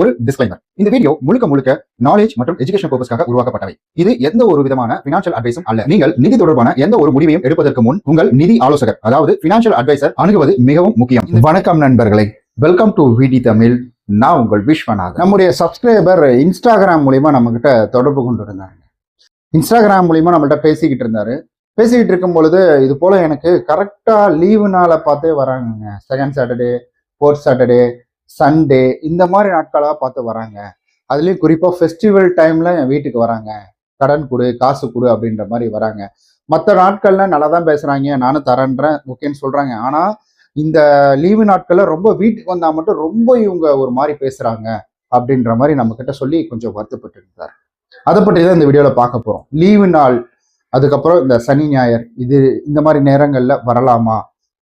ஒரு டிஸ்க்ளைமர் இந்த வீடியோ முழுக்க முழுக்க நாலேஜ் மற்றும் எஜுகேஷன் பர்பஸ்க்காக உருவாக்கப்பட்டவை. இது எந்த ஒரு விதமான பினான்சியல் அட்வைஸும் அல்ல. நீங்கள் நிதி தொடர்பான எந்த ஒரு முடிவையும் எடுப்பதற்கு முன் உங்கள் நிதி ஆலோசகர் அதாவது பினான்சியல் அட்வைசர் அணுகுவது மிகவும் முக்கியம். வணக்கம் நண்பர்களே. வெல்கம் டு விடி தமிழ் நான் உங்கள் விஸ்வநாத் நம்முடைய சப்ஸ்கிரைபர் இன்ஸ்டாகிராம் மூலியமா நம்ம கிட்ட தொடர்பு கொண்டு இருந்தாங்க இன்ஸ்டாகிராம் மூலியமா நம்மள்ட்ட பேசிக்கிட்டு இருந்தாரு. பேசிக்கிட்டு இருக்கும் பொழுது இது போல எனக்கு கரெக்டா லீவு நாளை பார்த்தே வராங்க second Saturday fourth Saturday Sunday இந்த மாதிரி நாட்களாக பார்த்து வராங்க. அதுலேயும் குறிப்பாக ஃபெஸ்டிவல் டைமில் என் வீட்டுக்கு வராங்க. கடன் கொடு காசு கொடு அப்படின்ற மாதிரி வராங்க. மற்ற நாட்கள்ல நல்லா தான் பேசுகிறாங்க நானும் தரேன்றேன் ஓகேன்னு சொல்கிறாங்க ஆனால் இந்த லீவு நாட்களில் ரொம்ப வீட்டுக்கு வந்தால் மட்டும் ரொம்ப இவங்க ஒரு மாதிரி பேசுகிறாங்க அப்படின்ற மாதிரி நம்ம கிட்ட சொல்லி கொஞ்சம் வருத்தப்பட்டு இருந்தார் அதை பற்றி தான் இந்த வீடியோவில் பார்க்க போகிறோம் லீவு நாள் அதுக்கப்புறம் இந்த சனி ஞாயிறு இது இந்த மாதிரி நேரங்களில் வரலாமா?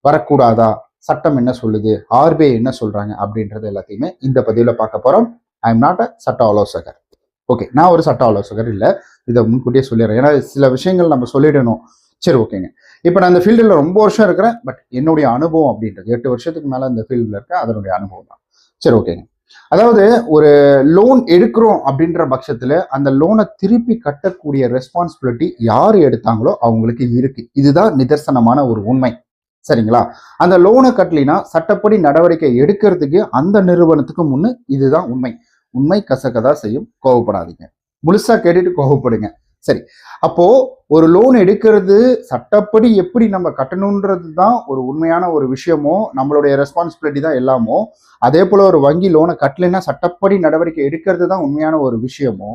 வரக்கூடாதா? சட்டம் என்ன சொல்லுது? ஆர்பிஐ என்ன சொல்றாங்க? அப்படின்றது எல்லாத்தையுமே இந்த பதிவில் பார்க்க போறோம். ஐ எம் நாட் அ சட்ட ஆலோசகர். ஓகே நான் ஒரு சட்ட ஆலோசகர் இல்லை. இதை முன்கூட்டியே சொல்லிடுறேன். ஏன்னா சில விஷயங்கள் நம்ம சொல்லிடணும். சரி ஓகேங்க இப்போ நான் இந்த ஃபீல்டில் ரொம்ப வருஷம் இருக்கிறேன். பட் என்னுடைய அனுபவம் அப்படின்றது எட்டு வருஷத்துக்கு மேலே இந்த ஃபீல்டில் இருக்கேன். அதனுடைய அனுபவம் தான். சரி ஓகேங்க அதாவது ஒரு லோன் எடுக்கிறோம் அப்படின்ற பட்சத்தில் அந்த லோனை திருப்பி கட்டக்கூடிய ரெஸ்பான்சிபிலிட்டி யார் எடுத்தாங்களோ அவங்களுக்கு இருக்கு. இதுதான் நிதர்சனமான ஒரு உண்மை. சரிங்களா? அந்த லோனை கட்டலினா சட்டப்படி நடவடிக்கை எடுக்கிறதுக்கு அந்த நிறுவனத்துக்கு முன்னு இதுதான் உண்மை. உண்மை கசக்கதா செய்யும். கோவப்படாதீங்க. முழுசா கேட்டுட்டு கோவப்படுங்க. சரி. அப்போ ஒரு லோன் எடுக்கிறது சட்டப்படி எப்படி நம்ம கட்டணுன்றது தான் ஒரு உண்மையான ஒரு விஷயமோ நம்மளுடைய ரெஸ்பான்சிபிலிட்டி தான் எல்லாமோ அதே போல ஒரு வங்கி லோனை கட்டலைன்னா சட்டப்படி நடவடிக்கை எடுக்கிறது தான் உண்மையான ஒரு விஷயமோ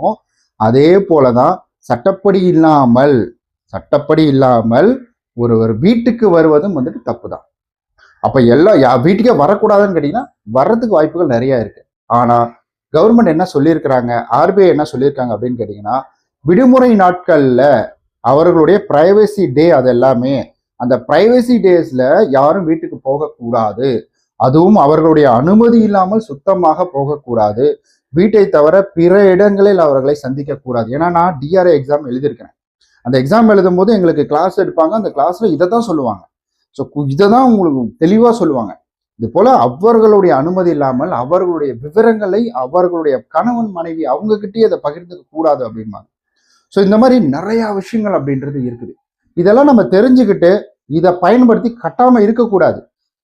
அதே போலதான் சட்டப்படி இல்லாமல் சட்டப்படி இல்லாமல் ஒருவர் வீட்டுக்கு வருவதும் வந்துட்டு தப்பு தான் அப்போ எல்லாம் யா வீட்டுக்கே வரக்கூடாதுன்னு கேட்டிங்கன்னா வர்றதுக்கு வாய்ப்புகள் நிறையா இருக்குது ஆனால் கவர்மெண்ட் என்ன சொல்லியிருக்கிறாங்க ஆர்பிஐ என்ன சொல்லியிருக்காங்க அப்படின்னு கேட்டிங்கன்னா விடுமுறை நாட்களில் அவர்களுடைய ப்ரைவசி டே அது எல்லாமே அந்த ப்ரைவசி டேஸில் யாரும் வீட்டுக்கு போகக்கூடாது. அதுவும் அவர்களுடைய அனுமதி இல்லாமல் சுத்தமாக போகக்கூடாது. வீட்டை தவிர பிற இடங்களில் அவர்களை சந்திக்க கூடாது ஏன்னா நான் டிஆர்ஏ எக்ஸாம் எழுதியிருக்கிறேன். அந்த எக்ஸாம் எழுதும் போது எங்களுக்கு கிளாஸ் எடுப்பாங்க. அந்த கிளாஸ்ல இதை தான் சொல்லுவாங்க. ஸோ இதை தான் உங்களுக்கு தெளிவாக சொல்லுவாங்க. இது போல அவர்களுடைய அனுமதி இல்லாமல் அவர்களுடைய விவரங்களை அவர்களுடைய கணவன் மனைவி அவங்க அதை பகிர்ந்துக்க கூடாது அப்படிம்பாங்க. ஸோ இந்த மாதிரி நிறைய விஷயங்கள் அப்படின்றது இருக்குது. இதெல்லாம் நம்ம தெரிஞ்சுக்கிட்டு இதை பயன்படுத்தி கட்டாம இருக்கக்கூடாது.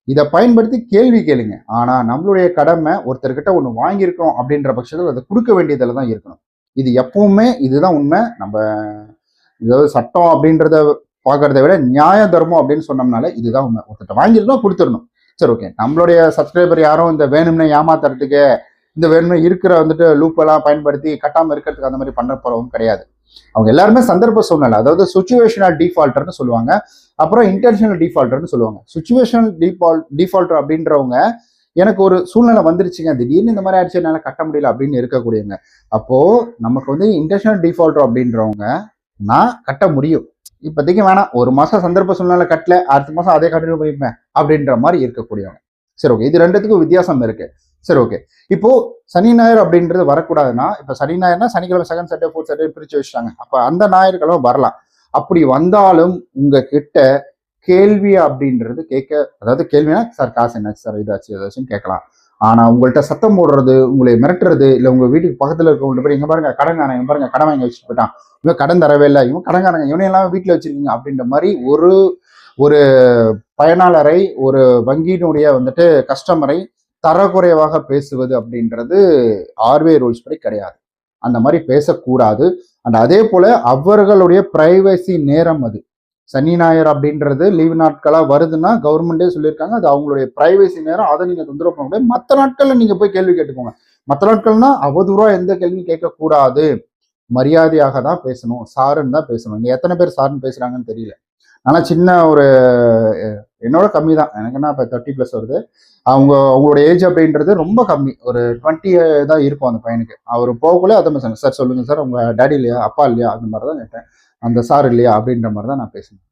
இதை பயன்படுத்தி கேள்வி கேளுங்க. ஆனா நம்மளுடைய கடமை ஒருத்தர்கிட்ட ஒன்று வாங்கியிருக்கோம் அப்படின்ற பட்சத்தில் அதை கொடுக்க வேண்டியதில் தான் இருக்கணும். இது எப்பவுமே இதுதான் உண்மை. நம்ம அதாவது சட்டம் அப்படின்றத பார்க்கறத விட நியாய தர்மம் அப்படின்னு சொன்னோம்னால இதுதான் உண்மை. ஒருத்தர் வாங்கியிருந்தோம் கொடுத்துடணும். சரி ஓகே நம்மளுடைய சப்ஸ்கிரைபர் யாரும் இந்த வேணும்னு ஏமாத்துறதுக்கு இந்த வேணும்னு இருக்கிற வந்துட்டு லூப்பெல்லாம் பயன்படுத்தி கட்டாமல் இருக்கிறதுக்கு அந்த மாதிரி பண்ண போறவும் கிடையாது. அவங்க எல்லாருமே சந்தர்ப்ப சூழ்நிலை அதாவது சுச்சுவேஷனல் டிஃபால்ட்டர்னு சொல்லுவாங்க. அப்புறம் இன்டென்ஷனல் டிஃபால்ட்டர்னு சொல்லுவாங்க. சுச்சுவேஷனல் டிஃபால் டிஃபால்ட்டர் அப்படின்றவங்க எனக்கு ஒரு சூழ்நிலை வந்துருச்சுங்க. திடீர்னு இந்த மாதிரி ஆயிடுச்சு என்னால் கட்ட முடியல அப்படின்னு இருக்கக்கூடியவங்க. அப்போது நமக்கு வந்து இன்டென்ஷனல் டிஃபால்ட்டர் அப்படின்றவங்க நான் கட்ட முடியும். இப்போதைக்கு வேணாம். ஒரு மாதம் சந்தர்ப்ப சூழ்நிலை கட்டல. அடுத்த மாதம் அதே கண்டினியூ பண்ணிப்பேன் அப்படின்ற மாதிரி இருக்கக்கூடியவங்க. சரி ஓகே இது ரெண்டுத்துக்கும் வித்தியாசம் இருக்கு. சரி ஓகே இப்போ சனி ஞாயிறு அப்படின்றது வரக்கூடாதுன்னா இப்போ சனி ஞாயிறுனா சனிக்கிழமை செகண்ட் சாட்டர்டே ஃபோர்த் சாட்டர்டே பிரிச்சு வச்சுட்டாங்க. அப்போ அந்த ஞாயிற்றுக்கிழமை வரலாம். அப்படி வந்தாலும் உங்க கிட்ட கேள்வி அப்படின்றது கேட்க அதாவது கேள்வினா சார் காசு என்ன? சார் இதாச்சு ஏதாச்சும் கேட்கலாம். ஆனால் உங்கள்கிட்ட சத்தம் போடுறது உங்களை மிரட்டுறது இல்லை உங்கள் வீட்டுக்கு பக்கத்தில் இருக்கவங்க போய் இங்கே பாருங்க கடன்காரன் இங்கே பாருங்க கடன் வாங்கி வச்சுட்டு போயிட்டான். இவன் கடன் தரவே இல்லை இவன் கடன்காரங்க இவனை எல்லாம் வீட்டில் வச்சிருக்கீங்க. அப்படின்ற மாதிரி ஒரு ஒரு பயனாளரை ஒரு வங்கியினுடைய வந்துட்டு கஸ்டமரை தரக்குறைவாக பேசுவது அப்படின்றது ஆர்பிஐ ரூல்ஸ் படி கிடையாது. அந்த மாதிரி பேசக்கூடாது. அண்ட் அதே போல அவர்களுடைய பிரைவசி நேரம் அது. சனி ஞாயிறு அப்படின்றது லீவு நாட்களாக வருதுன்னா கவர்மெண்டே சொல்லியிருக்காங்க. அது அவங்களுடைய பிரைவசி நேரம். அதை நீங்கள் தொந்தரவு பண்ண முடியாது. மற்ற நாட்களில் நீங்கள் போய் கேள்வி கேட்டுக்கோங்க. மற்ற நாட்கள்னா அவதூறாக எந்த கேள்வியும் கேட்கக்கூடாது. மரியாதையாக தான் பேசணும். சாருன்னு தான் பேசணும். இங்கே எத்தனை பேர் சாருன்னு பேசுகிறாங்கன்னு தெரியல. ஆனால் சின்ன ஒரு என்னோட கம்மி தான். எனக்கு என்ன இப்போ தேர்ட்டி ப்ளஸ் வருது. அவங்க அவங்களோட ஏஜ் அப்படின்றது ரொம்ப கம்மி. ஒரு டுவெண்ட்டி தான் இருக்கும் அந்த பையனுக்கு. அவர் போகக்குள்ளே அதை சொன்னேன். சார் சொல்லுங்கள் சார். உங்கள் டேடி இல்லையா? அப்பா இல்லையா? அந்த மாதிரி தான் கேட்டேன். அந்த சார் இல்லையா அப்படின்ற மாதிரி தான் நான் பேசணும்.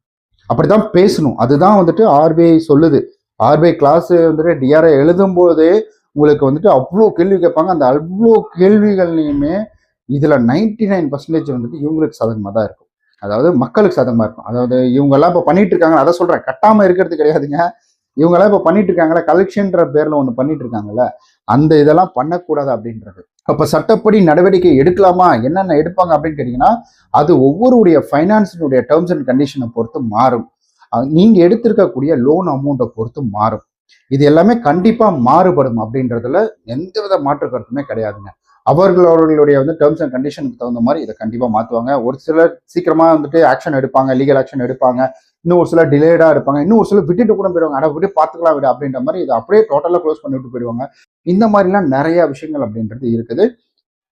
அப்படிதான் பேசணும். அதுதான் வந்துட்டு ஆர்பிஐ சொல்லுது. ஆர்பிஐ கிளாஸ் வந்துட்டு டிஆர்ஐ எழுதும் போதே உங்களுக்கு வந்துட்டு அவ்வளோ கேள்வி கேட்பாங்க. அந்த அவ்வளோ கேள்விகள்லையுமே இதுல நைன்டி நைன் பர்சன்டேஜ் வந்துட்டு இவங்களுக்கு சாதகமாக தான் இருக்கும். அதாவது மக்களுக்கு சாதகமாக இருக்கும். அதாவது இவங்க எல்லாம் இப்போ பண்ணிட்டு இருக்காங்க. அதை சொல்றேன். கட்டாம இருக்கிறது கிடையாதுங்க. இவங்கெல்லாம் இப்போ பண்ணிட்டு இருக்காங்கல்ல கலெக்ஷன்ற பேர்ல ஒன்று பண்ணிட்டு இருக்காங்கல்ல அந்த இதெல்லாம் பண்ணக்கூடாது அப்படின்றது. அப்போ சட்டப்படி நடவடிக்கை எடுக்கலாமா? என்னென்ன எடுப்பாங்க அப்படின்னு கேட்டிங்கன்னா அது ஒவ்வொருடைய ஃபைனான்ஸினுடைய டேர்ம்ஸ் அண்ட் கண்டிஷனை பொறுத்து மாறும். நீங்கள் நீங்க எடுத்திருக்கக்கூடிய லோன் அமௌண்ட்டை பொறுத்து மாறும். இது எல்லாமே கண்டிப்பாக மாறுபடும் அப்படின்றதுல எந்தவித மாற்று கருத்துமே கிடையாதுங்க. அவர்கள் அவர்களுடைய வந்து டேர்ம்ஸ் அண்ட் கண்டிஷனுக்கு தகுந்த மாதிரி இதை கண்டிப்பாக மாற்றுவாங்க ஒரு சிலர் சீக்கிரமாக வந்துட்டு ஆக்ஷன் எடுப்பாங்க லீகல் ஆக்ஷன் எடுப்பாங்க. இன்னும் ஒரு சிலர் டிலேடாக இருப்பாங்க. இன்னும் ஒரு சிலர் விட்டுட்டு கூட போயிடுவாங்க. அதை விட்டு பார்த்துக்கலாம் விட அப்படின்ற மாதிரி இதை அப்படியே டோட்டலாக க்ளோஸ் பண்ணிட்டு போயிடுவாங்க. இந்த மாதிரிலாம் நிறைய விஷயங்கள் அப்படின்றது இருக்குது.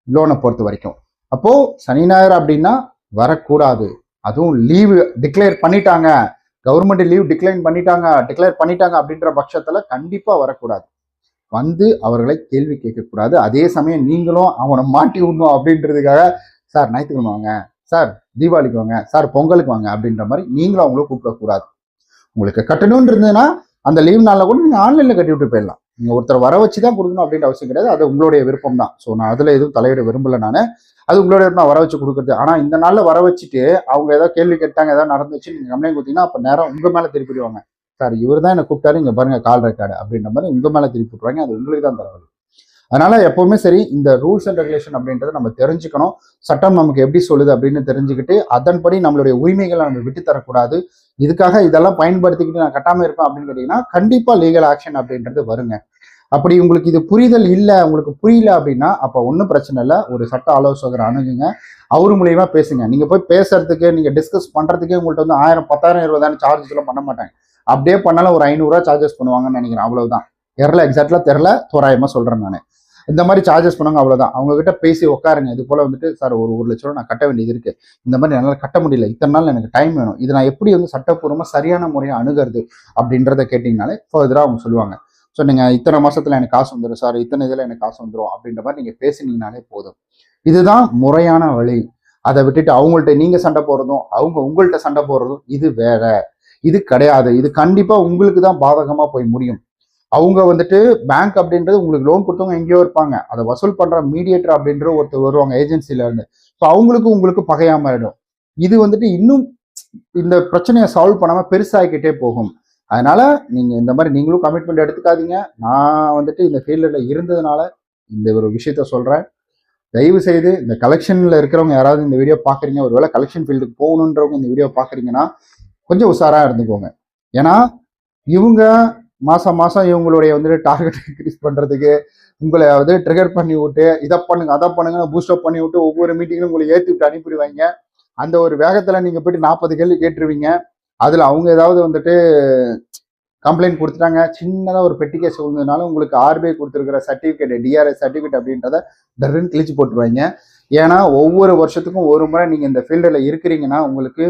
லோனை பொறுத்த வரைக்கும். அப்போது சனி ஞாயிறு அப்படின்னா வரக்கூடாது. அதுவும் லீவு டிக்ளேர் பண்ணிட்டாங்க. கவர்மெண்ட் லீவ் டிக்ளைன் பண்ணிட்டாங்க டிக்ளேர் பண்ணிட்டாங்க அப்படின்ற பட்சத்தில் கண்டிப்பாக வரக்கூடாது. வந்து அவர்களை கேள்வி கேட்கக்கூடாது. அதே சமயம் நீங்களும் அவனை மாட்டி விடணும் அப்படின்றதுக்காக சார் ஞாயிற்றுக்கிழமை வாங்க. சார் தீபாவளிக்கு வாங்க. சார் பொங்கலுக்கு வாங்க. அப்படின்ற மாதிரி நீங்களும் அவங்கள கூப்பிடக்கூடாது. உங்களுக்கு கட்டணும்னு இருந்ததுன்னா அந்த லீவ் நாளில் கூட நீங்கள் ஆன்லைனில் கட்டி விட்டு போயிடலாம். நீங்கள் ஒருத்தர் வர வச்சு தான் கொடுக்கணும் அப்படின்ற அவசியம் கிடையாது. அது உங்களுடைய விருப்பம் தான். ஸோ நான் அதில் எதுவும் தலையிட விரும்பல நான். அது உங்களுடைய விருப்பம். வர வச்சு கொடுக்குறது. ஆனால் இந்த நாளில் வர வச்சுட்டு அவங்க ஏதாவது கேள்வி கேட்டாங்க ஏதாவது நடந்துச்சு நீங்கள் கம்ப்ளைண்ட் கொடுத்தீங்கன்னா அப்போ நேரம் உங்கள் மேலே திருப்பிடுவாங்க சார் இவர் தான் என்னை கூப்பிட்டாரு இங்கே பாருங்க கால் ரெக்கார்டு அப்படின்ற மாதிரி உங்கள் மேலே திருப்பி விட்ருவாங்க அது உங்களுக்கு தான் தலைவலி அதனால எப்பவுமே சரி இந்த ரூல்ஸ் அண்ட் ரெகுலேஷன் அப்படின்றத நம்ம தெரிஞ்சுக்கணும். சட்டம் நமக்கு எப்படி சொல்லுது அப்படின்னு தெரிஞ்சுக்கிட்டு அதன்படி நம்மளுடைய உரிமைகளை நம்ம விட்டு தரக்கூடாது. இதுக்காக இதெல்லாம் பயன்படுத்திக்கிட்டு நான் கட்டாமல் இருப்பேன் அப்படின்னு கேட்டீங்கன்னா கண்டிப்பா லீகல் ஆக்ஷன் அப்படின்றது வருங்க. அப்படி உங்களுக்கு இது புரிதல் இல்லை உங்களுக்கு புரியல அப்படின்னா அப்போ ஒன்றும் பிரச்சனை இல்லை. ஒரு சட்ட ஆலோசகர் அணுகுங்க. அவர் மூலியமா பேசுங்க. நீங்க போய் பேசுறதுக்கு நீங்க டிஸ்கஸ் பண்றதுக்கே உங்கள்கிட்ட வந்து ஆயிரம் பத்தாயிரம் இருபதாயிரம் சார்ஜஸ் எல்லாம் பண்ண மாட்டாங்க. அப்படியே பண்ணாலும் ஒரு ஐநூறுரூவா சார்ஜஸ் பண்ணுவாங்கன்னு நினைக்கிறேன். அவ்வளவுதான். தெரில எக்ஸாக்ட்லா தெரில தோராயமாக சொல்கிறேன் நான். இந்த மாதிரி சார்ஜஸ் பண்ணுவாங்க அவ்வளோதான் அவங்ககிட்ட பேசி உட்காருங்க இது போல் வந்துட்டு சார் ஒரு ஒரு லட்ச ரூபா நான் கட்ட வேண்டியது இருக்குது இந்த மாதிரி என்னால் கட்ட முடியல. இத்தனை நாள் எனக்கு டைம் வேணும். இது நான் எப்படி வந்து சட்டப்பூர்வமாக சரியான முறையை அணுகிறது? அப்படின்றத கேட்டிங்கனாலே ஃபர்தராக அவங்க சொல்லுவாங்க. ஸோ நீங்கள் இத்தனை மாதத்தில் எனக்கு காசு வந்துடும் சார் இத்தனை இதில் எனக்கு காசு வந்துடும் அப்படின்ற மாதிரி நீங்கள் பேசினீங்கனாலே போதும். இதுதான் முறையான வழி. அதை விட்டுட்டு அவங்கள்ட்ட நீங்கள் சண்டை போடுறதும் அவங்க உங்கள்கிட்ட சண்டை போடுறதும் இது வேற. இது கிடையாது. இது கண்டிப்பா உங்களுக்கு தான் பாதகமா போய் முடியும். அவங்க வந்துட்டு பேங்க் அப்படின்றது உங்களுக்கு லோன் கொடுத்தவங்க எங்கேயோ இருப்பாங்க. அதை வசூல் பண்ற மீடியேட்டர் அப்படின்ற ஒருத்தர் வருவாங்க ஏஜென்சில இருந்து. ஸோ அவங்களுக்கு உங்களுக்கு பகையா மாறிடும் இது வந்துட்டு இன்னும் இந்த பிரச்சனையை சால்வ் பண்ணாம பெருசாகிக்கிட்டே போகும். அதனால நீங்க இந்த மாதிரி நீங்களும் கமிட்மெண்ட் எடுத்துக்காதீங்க. நான் வந்துட்டு இந்த ஃபீல்டில் இருந்ததுனால இந்த ஒரு விஷயத்த சொல்றேன். தயவு செய்து இந்த கலெக்ஷன்ல இருக்கிறவங்க யாராவது இந்த வீடியோ பாக்குறீங்க ஒருவேளை கலெக்ஷன் ஃபீல்டுக்கு போகணுன்றவங்க இந்த வீடியோ பாக்குறீங்கன்னா கொஞ்சம் உஷாராக இருந்துக்கோங்க. ஏன்னா இவங்க மாதம் மாதம் இவங்களுடைய வந்துட்டு டார்கெட் இன்க்ரீஸ் பண்ணுறதுக்கு உங்களை வந்து ட்ரிகர் பண்ணி விட்டு இதை பண்ணுங்க அதை பண்ணுங்க பூஸ்டப் பண்ணி விட்டு ஒவ்வொரு மீட்டிங்கும் உங்களை ஏற்றி விட்டு அனுப்பிடுவாங்க. அந்த ஒரு வேகத்தில் நீங்கள் போயிட்டு நாற்பது கேள்வி கேட்டுருவீங்க. அதில் அவங்க ஏதாவது வந்துட்டு கம்ப்ளைண்ட் கொடுத்துட்டாங்க சின்னதாக ஒரு பெட்டி கேஸ் விழுந்ததுனால உங்களுக்கு ஆர்பிஐ கொடுத்துருக்கிற சர்டிஃபிகேட் டிஆர்எஸ் சர்டிஃபிகேட் அப்படின்றத டர்ன்னு கிழிச்சு போட்டுருவாங்க. ஏன்னா ஒவ்வொரு வருஷத்துக்கும் ஒரு முறை நீங்கள் இந்த ஃபீல்டில் இருக்கிறீங்கன்னா உங்களுக்கு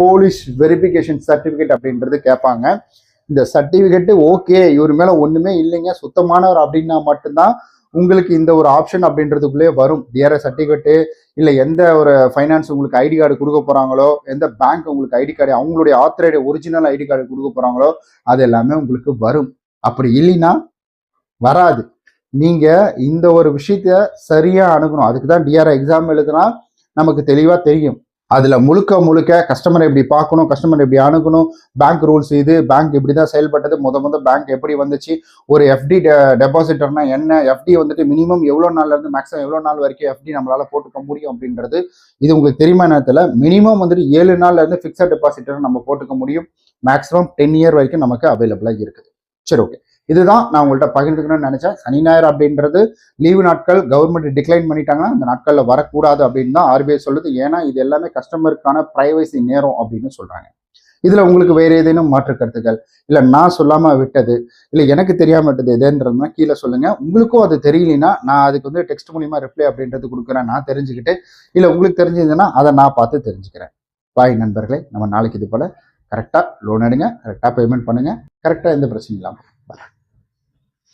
போலீஸ் வெரிஃபிகேஷன் சர்டிஃபிகேட் அப்படின்றது கேட்பாங்க. இந்த சர்டிஃபிகேட்டு ஓகே இவர் மேலே ஒன்றுமே இல்லைங்க. சுத்தமானவர் அப்படின்னா மட்டும்தான் உங்களுக்கு இந்த ஒரு ஆப்ஷன் அப்படின்றதுக்குள்ளே வரும். வேற சர்டிஃபிகேட்டு இல்லை எந்த ஒரு ஃபைனான்ஸ் உங்களுக்கு ஐடி கார்டு கொடுக்க போகிறாங்களோ எந்த பேங்க் உங்களுக்கு ஐடி கார்டு அவங்களுடைய ஆத்தரைடு ஒரிஜினல் ஐடி கார்டு கொடுக்க போகிறாங்களோ அது எல்லாமே உங்களுக்கு வரும். அப்படி இல்லைன்னா வராது. நீங்கள் இந்த ஒரு விஷயத்த சரியாக அணுகணும். அதுக்கு தான் டிஆர் எக்ஸாம் எழுதுனா நமக்கு தெளிவாக தெரியும். அதில் முழுக்க முழுக்க கஸ்டமரை எப்படி பார்க்கணும் கஸ்டமர் எப்படி அணுகணும் பேங்க் ரூல்ஸ் இது பேங்க் இப்படி தான் செயல்பட்டது முத முத பேங்க் எப்படி வந்துச்சு ஒரு எஃப்டி டெபாசிட்டர்னா என்ன எஃப்டி வந்துட்டு மினிமம் எவ்வளோ நாள்லேருந்து மேக்ஸிமம் எவ்வளோ நாள் வரைக்கும் எஃப்டி நம்மளால் போட்டுக்க முடியும் அப்படின்றது இது உங்களுக்கு தெரியுமா நேரத்தில் மினிமம் வந்துட்டு ஏழு நாள்லேருந்து ஃபிக்ஸட் டெபாசிட்டர் நம்ம போட்டுக்க முடியும் மேக்ஸிமம் டென் இயர் வரைக்கும் நமக்கு அவைலபிளாக இருக்குது. சரி ஓகே இதுதான் நான் உங்கள்கிட்ட பகிர்ந்துக்கணும்னு நினைச்சேன். சனி ஞாயிறு அப்படின்றது லீவு நாட்கள் கவர்மெண்ட் டிக்ளைன் பண்ணிட்டாங்கன்னா அந்த நாட்களில் வரக்கூடாது அப்படின்னு தான் ஆர்பிஐ சொல்லுது. ஏன்னா இது எல்லாமே கஸ்டமருக்கான பிரைவசி நேரம் அப்படின்னு சொல்றாங்க. இதுல உங்களுக்கு வேற ஏதேனும் மாற்று கருத்துக்கள்? இல்ல நான் சொல்லாம விட்டது இல்ல எனக்கு தெரியாம விட்டது எதுன்றதுனா கீழே சொல்லுங்க. உங்களுக்கும் அது தெரியலனா நான் அதுக்கு வந்து டெக்ஸ்ட் மூலியமா ரிப்ளை அப்படின்றது கொடுக்குறேன் நான் தெரிஞ்சுக்கிட்டு. இல்ல உங்களுக்கு தெரிஞ்சதுன்னா அதை நான் பார்த்து தெரிஞ்சுக்கிறேன். பாய் நண்பர்களே நம்ம நாளைக்கு இது போல கரெக்டா லோன் எடுங்க கரெக்டா பேமெண்ட் பண்ணுங்க கரெக்டா எந்த பிரச்சனையும் இல்லாமல்